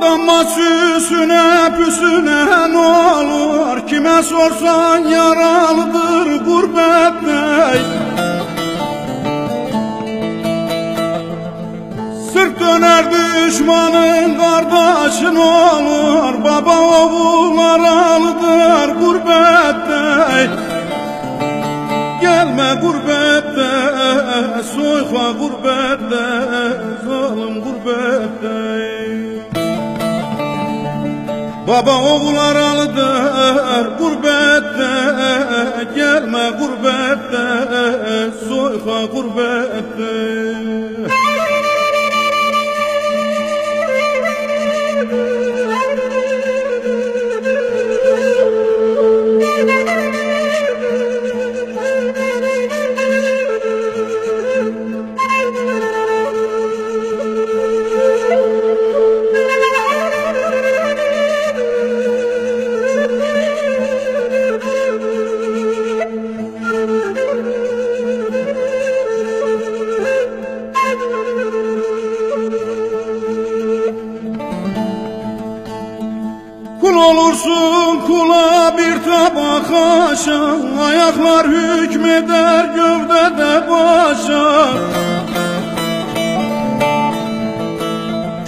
Aldanma süsüne püsüne ne olur? Kime sorsan yaralıdır gurbette Sırt döner düşmanın kardeşin olur? Baba oğul aralıdır gurbette Gelme gurbette, soyfa gurbette, zalim gurbette Baba oğul aralıdır gurbette Gelme gurbette Soyha gurbette kula bir tabak aşağı Ayaklar hükmeder gövdede başa.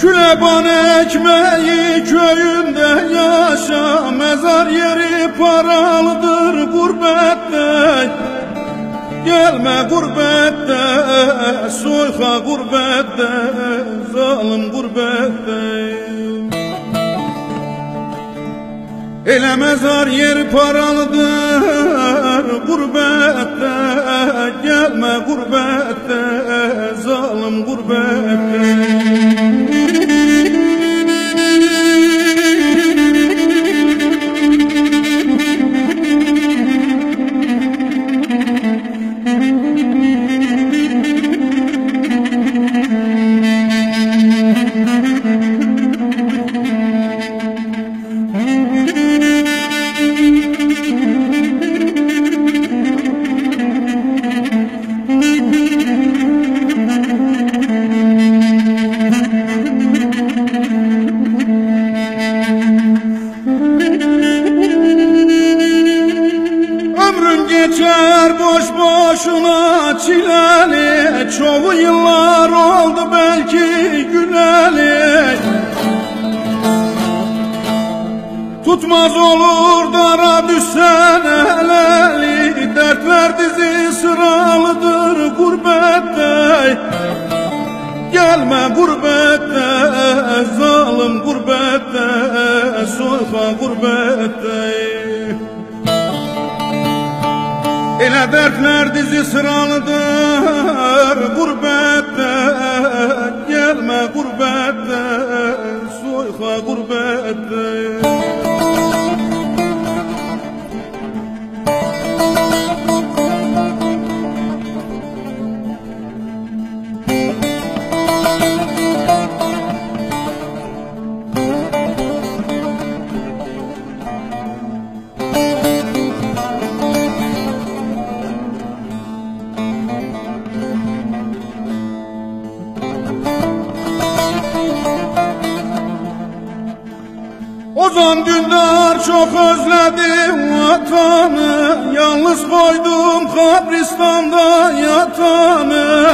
Küleban ekmeği köyünde yaşa Mezar yeri paralıdır gurbette. Gelme gurbette, soyha gurbette, zalim gurbette Ele mezar yer paralıdır çileli Çoğu yıllar oldu belki güleli Tutmaz olur dara düşsen eleli Dertler dizi sıralıdır gurbette. Gelme gurbette, zalim gurbette Soyfa gurbette dertler dizi sıralıdır. Gurbette Gelme gurbette, soyha gurbette Ozan Dündar çok özledim vatanı. Yalnız koydum kabristanda yatanı.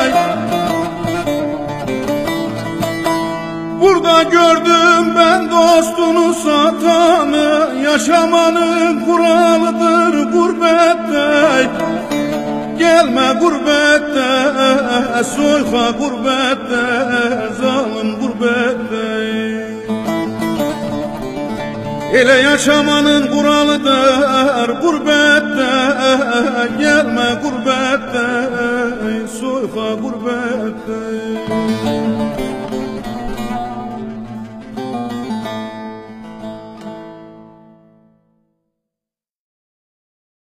Burada gördüm ben dostunu satanı. Yaşamanın kuralıdır gurbette. Gelme gurbette, soyha gurbette Zalim gurbette Ele yaşamanın kuralıdır Gurbette gelme gurbette Soyfa gurbette